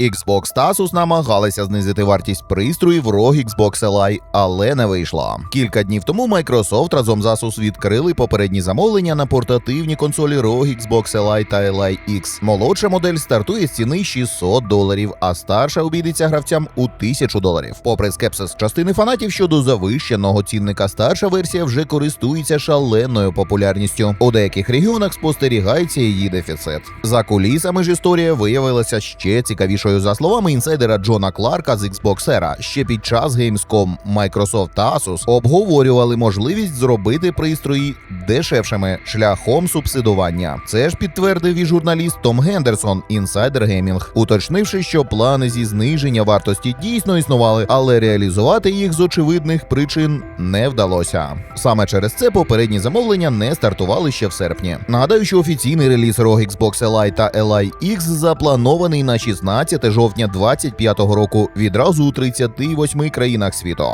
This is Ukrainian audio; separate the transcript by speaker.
Speaker 1: Xbox та Asus намагалися знизити вартість пристроїв ROG Xbox Li, але не вийшло. Кілька днів тому Microsoft разом з Asus відкрили попередні замовлення на портативні консолі ROG Xbox Li та Li X. Молодша модель стартує з ціни 600 доларів, а старша обійдеться гравцям у 1000 доларів. Попри скепсис частини фанатів щодо завищеного цінника, старша версія вже користується шаленою популярністю. У деяких регіонах спостерігається її дефіцит. За кулісами ж історія виявилася ще цікавішою. За словами інсайдера Джона Кларка з Xbox Era, ще під час Gamescom Microsoft та Asus обговорювали можливість зробити пристрої дешевшими шляхом субсидування. Це ж підтвердив і журналіст Том Гендерсон, інсайдер геймінг, уточнивши, що плани зі зниження вартості дійсно існували, але реалізувати їх з очевидних причин не вдалося. Саме через це попередні замовлення не стартували ще в серпні. Нагадаю, що офіційний реліз ROG Xbox Li та Li X запланований на 16 жовтня 2025 року відразу у 38 країнах світу.